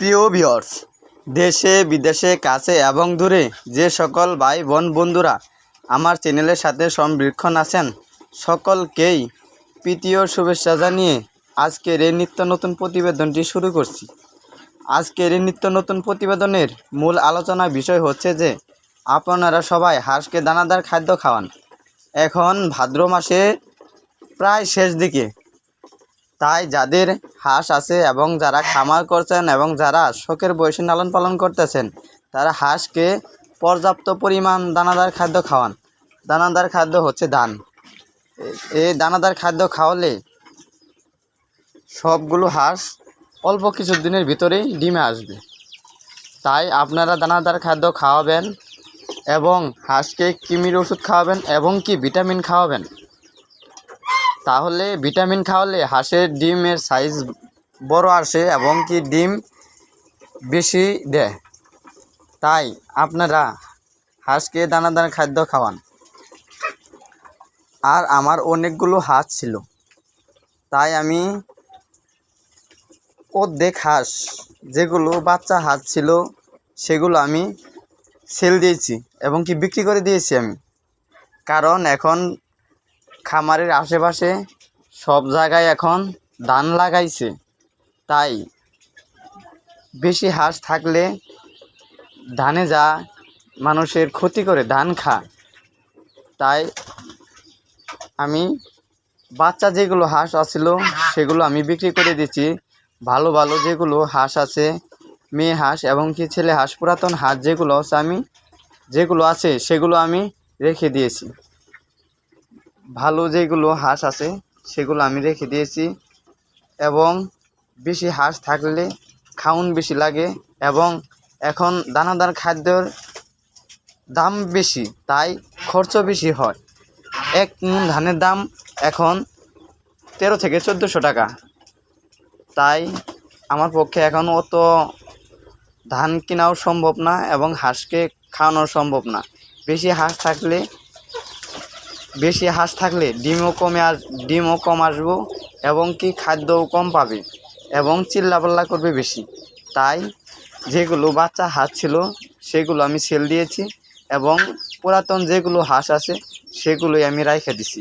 প্রিয় ভিউয়ার্স দেশে, বিদেশে, কাছে এবং দূরে যে সকল ভাই, বোন, বন্ধুরা আমার চ্যানেলের সাথে সম্বৃক্ষণ আছেন, সকলকেই প্রীতীয় শুভেচ্ছা জানিয়ে আজকের এই নিত্য নতুন প্রতিবেদনটি শুরু করছি। আজকের এই নিত্য নতুন প্রতিবেদনের মূল আলোচনার বিষয় হচ্ছে যে, আপনারা সবাই হাঁসকে দানাদার খাদ্য খাওয়ান। এখন ভাদ্র মাসে প্রায় শেষ দিকে তাই যাদের হাঁস আছে এবং যারা খামার করছেন এবং যারা শখের বয়সে লালন পালন করতেছেন, তারা হাঁসকে পর্যাপ্ত পরিমাণ দানাদার খাদ্য খাওয়ান। দানাদার খাদ্য হচ্ছে এ- এই দানাদার খাদ্য খাওয়ালে সবগুলো হাঁস অল্প কিছু দিনের ভিতরেই ডিমে আসবে। তাই আপনারা দানাদার খাদ্য খাওয়াবেন এবং হাঁসকে কৃমির ওষুধ খাওয়াবেন এবং কি ভিটামিন খাওয়াবেন। তাহলে ভিটামিন খাওয়ালে হাঁসের ডিমের সাইজ বড় আসে এবং কি ডিম বেশি দেয়। তাই আপনারা হাঁসকে দানা দানা খাদ্য খাওয়ান। আর আমার অনেকগুলো হাঁস ছিল। তাই আমি অর্ধেক হাঁস, যেগুলো বাচ্চা হাঁস ছিল, সেগুলো আমি সেল দিয়েছি এবং কি বিক্রি করে দিয়েছি আমি। কারণ এখন খামারের আশেপাশে সব জায়গায় এখন ধান লাগাইছে। তাই বেশি হাঁস থাকলে ধানে যা মানুষের ক্ষতি করে ধান খা। তাই আমি বাচ্চা যেগুলো হাঁস আছিল, সেগুলো আমি বিক্রি করে দিচ্ছি। ভালো ভালো যেগুলো হাঁস আছে, মেয়ে হাঁস এবং কি ছেলে হাঁস, পুরাতন হাঁস যেগুলো আছে আমি, যেগুলো আছে সেগুলো আমি রেখে দিয়েছি। ভালো যেগুলো হাঁস আছে, সেগুলো আমি রেখে দিয়েছি। এবং বেশি হাঁস থাকলে খাউন বেশি লাগে এবং এখন দানাদার খাদ্যর দাম বেশি, তাই খরচ বেশি হয়। এক মন ধানের দাম এখন তেরো থেকে চোদ্দোশো টাকা। তাই আমার পক্ষে এখন অত ধান কেনাও সম্ভব না এবং হাঁসকে খাওয়ানো সম্ভব না। বেশি হাঁস থাকলে বেশি হাঁস থাকলে ডিমও কমে আস ডিমও কম আসব এবং কি খাদ্যও কম পাবে এবং চিল্লাপাল্লা করবে বেশি। তাই যেগুলো বাচ্চা হাঁস ছিল, সেগুলো আমি সেল দিয়েছি এবং পুরাতন যেগুলো হাঁস আছে, সেগুলোই আমি রাইখে দিছি।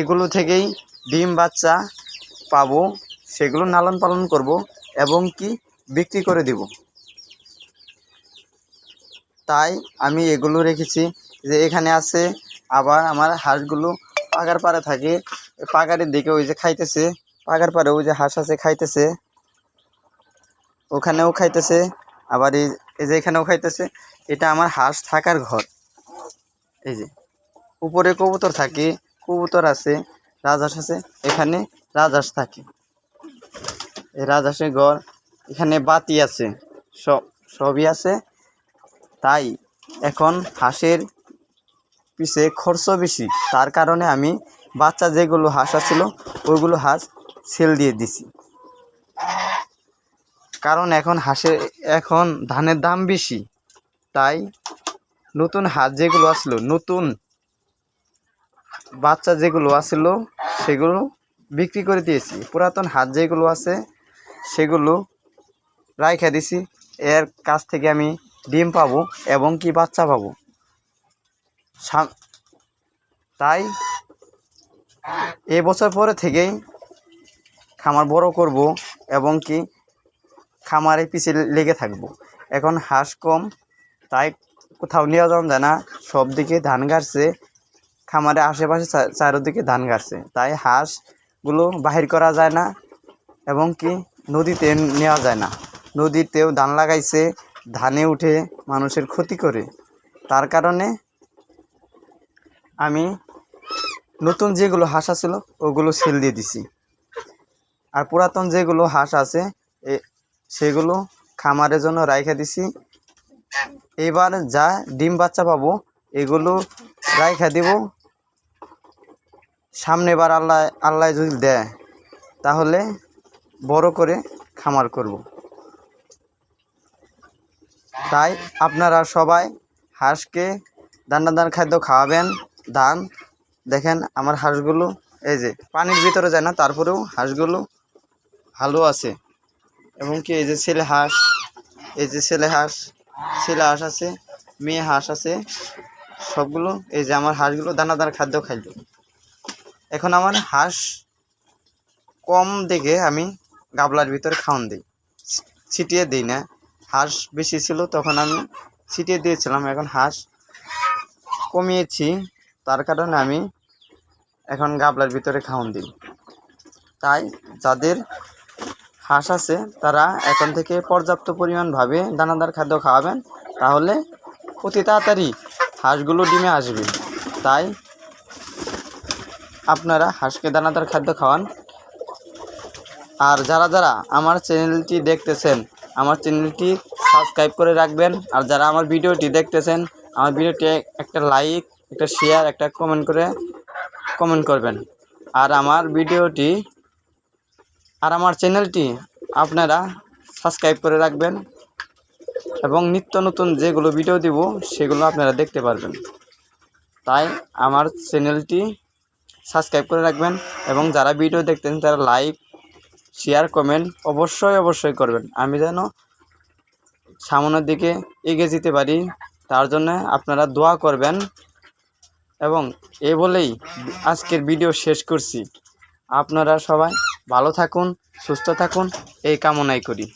এগুলো থেকেই ডিম বাচ্চা পাবো, সেগুলো লালন পালন করব এবং কি বিক্রি করে দিব। তাই আমি এগুলো রেখেছি যে এখানে আছে আবার আমার হাঁসগুলো পাগার পাড়ে থাকে। ওই পাগারের দিকে ওই যে খাইতেছে, পাগার পাড়ে ওই যে হাঁস আছে খাইতেছে। ওখানেও খাইতেছে, আবার এই যে এখানেও খাইতেছে। এটা আমার হাঁস থাকার ঘর। এই যে, উপরে কবুতর থাকে, কবুতর আছে, রাজহাঁস আছে, এখানে রাজহাঁস থাকে। এই রাজহাঁসের ঘর, এখানে বাতি আছে, সব সবই আছে। তাই এখন হাঁসের পিছে খরচ বেশি। তার কারণে আমি বাচ্চা যেগুলো হাঁস আছিল, ওইগুলো হাঁস সেল দিয়ে দিছি। কারণ এখন হাঁসের এখন ধানের দাম বেশি। তাই নতুন হাঁস যেগুলো আসলো, নতুন বাচ্চা যেগুলো আসছিল সেগুলো বিক্রি করে দিয়েছি। পুরাতন হাঁস যেগুলো আছে, সেগুলো রাইখা দিছি। এর কাছ থেকে আমি ডিম পাবো এবং কি বাচ্চা পাবো। তাই এবছর পরে থেকেই খামার বড় করব এবং কি খামারে পিছিয়ে লেগে থাকব। এখন হাঁস কম, তাই কোথাও নিয়ে যাওয়া যায় না। সব দিকে ধান গাড়ছে, খামারে আশেপাশে চারোদিকে ধান গাড়ছে। তাই হাঁসগুলো বাহির করা যায় না এবং কি নদীতে নেওয়া যায় না। নদীতেও ধান লাগাইছে, ধানে উঠে মানুষের ক্ষতি করে। তার কারণে আমি নতুন যেগুলো হাঁস আছিল, ওগুলো সেল দিয়ে দিছি। আর পুরাতন যেগুলো হাঁস আছে সেগুলো খামারের জন্য রাইখা দিছি। এবার যা ডিম বাচ্চা পাবো, এগুলো রাইখা দিব। সামনেবার আল্লাহ আল্লাহ যদি দেয়, তাহলে বড় করে খামার করব। তাই আপনারা সবাই হাঁসকে দানাদার খাদ্য খাওয়াবেন। ধান, দেখেন আমার হাঁসগুলো, এই যে পানির ভিতরে যায় না, তারপরেও হাঁসগুলো ভালো আছে। এবং কি এই যে ছেলে হাঁস, এই যে ছেলে হাঁস ছেলে হাঁস আছে, মেয়ে হাঁস আছে, সবগুলো, এই যে আমার হাঁসগুলো দানা দানা খাদ্য খাইল। এখন আমার হাঁস কম দেখে আমি গাবলার ভিতরে খাওয়ান দিই। ছিটিয়ে দিই না। হাঁস বেশি ছিল, তখন আমি ছিটিয়ে দিয়েছিলাম। এখন হাঁস কমিয়েছি। তার কারণে আমি এখন গাবলার ভিতরে খাওয়ান দিই। তাই যাদের হাঁস আছে, তারা এখন থেকে পর্যাপ্ত পরিমাণভাবে দানাদার খাদ্য খাওয়াবেন, তাহলে অতি তাড়াতাড়ি হাঁসগুলো ডিমে আসবে। তাই আপনারা হাঁসকে দানাদার খাদ্য খাওয়ান। আর যারা যারা আমার চ্যানেলটি দেখতেছেন, আমার চ্যানেলটি সাবস্ক্রাইব করে রাখবেন। আর যারা আমার ভিডিওটি দেখতেছেন, আমার ভিডিওটি একটা লাইক একটা শেয়ার একটা কমেন্ট করে কমেন্ট করবেন। আর আমার ভিডিওটি আর আমার চ্যানেলটি আপনারা সাবস্ক্রাইব করে রাখবেন এবং নিত্য নতুন যেগুলো ভিডিও দিব, সেগুলো আপনারা দেখতে পারবেন। তাই আমার চ্যানেলটি সাবস্ক্রাইব করে রাখবেন এবং যারা ভিডিও দেখতেন তারা লাইক শেয়ার কমেন্ট অবশ্যই অবশ্যই করবেন। আমি যেন সামনের দিকে এগিয়ে যেতে পারি, তার জন্য আপনারা দোয়া করবেন। এবং এ বলেই আজকের ভিডিও শেষ করছি। আপনারা সবাই ভালো থাকুন, সুস্থ থাকুন, এই কামনাই করি।